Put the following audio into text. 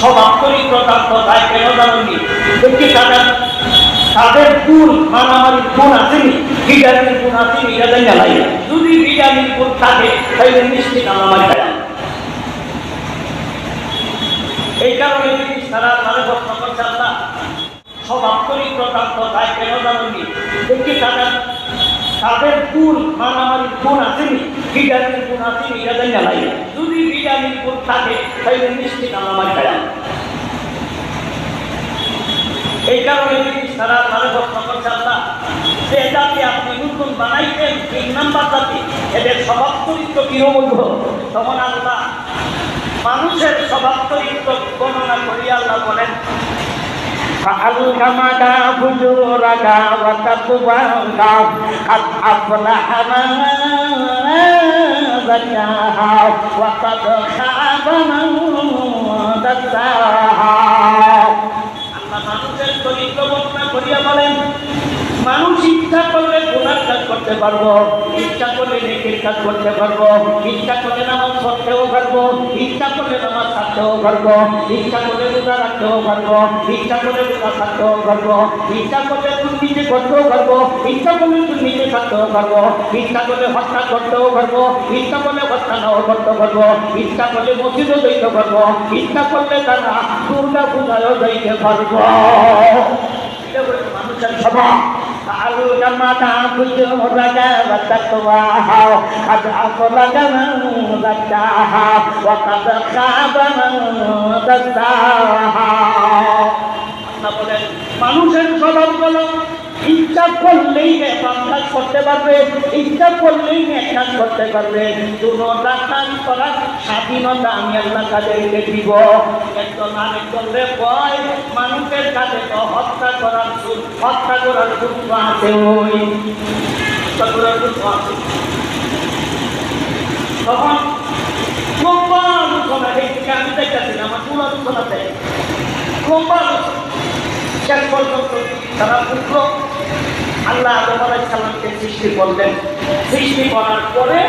স্বভাব চরিত্র তার কথায় কেন জানেননি দেখি তাদের তাদের গুণ মানামারির গুণ আসেনি বিজ্ঞানীর গুণ আসেনি, এটা জানি লাই যদি বিজ্ঞানীর গুণ থাকে, তাহলে নিশ্চিত মানামারি বেড়ায় এই কারণে তিনি সারা মানে প্রশ্ন করছে আল্লাহ স্বভাব চরিত্র তার কথায় কেন জানেননি দেখি তাদের তাদের গুণ মানামারির গুণ আসেনি বিজ্ঞানীর গুণ আসেনি, এটা জানি লাই যদি বিজ্ঞানীর গুণ থাকে তাহলে নিশ্চিত মানামারি বেড়ায় এই কারণে তিনি সারা মানে প্রশ্ন করছে আল্লাহ যে জাতি আপনি নতুন বানাইতেন তিন নাম্বার জাতি এদের স্বভাব চরিত্র কিরকম তখন আল্লাহ মানুষের স্বভাব চরিত্র বর্ণনা করিয়া আল্লাহ বলেন فألهمك فجورك وتقواك قد أفلح من আল্লাহ মানুষের চরিত্র বর্ণনা করিয়া বলেন মানুষ ইচ্ছা করলে গুণার কাজ করতে পারব ইচ্ছা করলে নেকের কাজ করতে পারব ইচ্ছা করলে নামাজ পড়তেও পারব ইচ্ছা করলে নামাজ থাকতেও পারব ইচ্ছা করলে রোজা রাখতেও পারব ইচ্ছা করলে রোজা থাকতেও পারব ইচ্ছা করলে দুর্নীতি করতেও পারব ইচ্ছা করলে দুর্নীতি থাকতেও পারব ইচ্ছা করলে হত্যা করতেও পারব ইচ্ছা করলে হত্যা নাও করতে পারব ইচ্ছা করলে মসজিদও যাইতে পারব ইচ্ছা করলে তারা দুর্গা পূজায়ও যাইতে পারব এটা হলো মানুষের স্বভাব فألهمك فجورك وتقواها قد أفلح من زكاها وقد خاب من دساها আল্লাহ বলেন মানুষের স্বভাব হলো ইচ্ছা করলেই নেকাম কাজ করতে পারবে ইচ্ছা করলেই নেক কাজ করতে পারবে। করার স্বাধীনতা আমি আল্লাহ তাদেরকে দিব। একজন আরেকজন রে ভয় মানুষের কাছে তো হত্যা করার হত্যা করার সুখ আছে ওই। তখন আমি তারা আল্লাহ আদম আলাইহিস সালামকে সৃষ্টি করলেন। সৃষ্টি করার পরে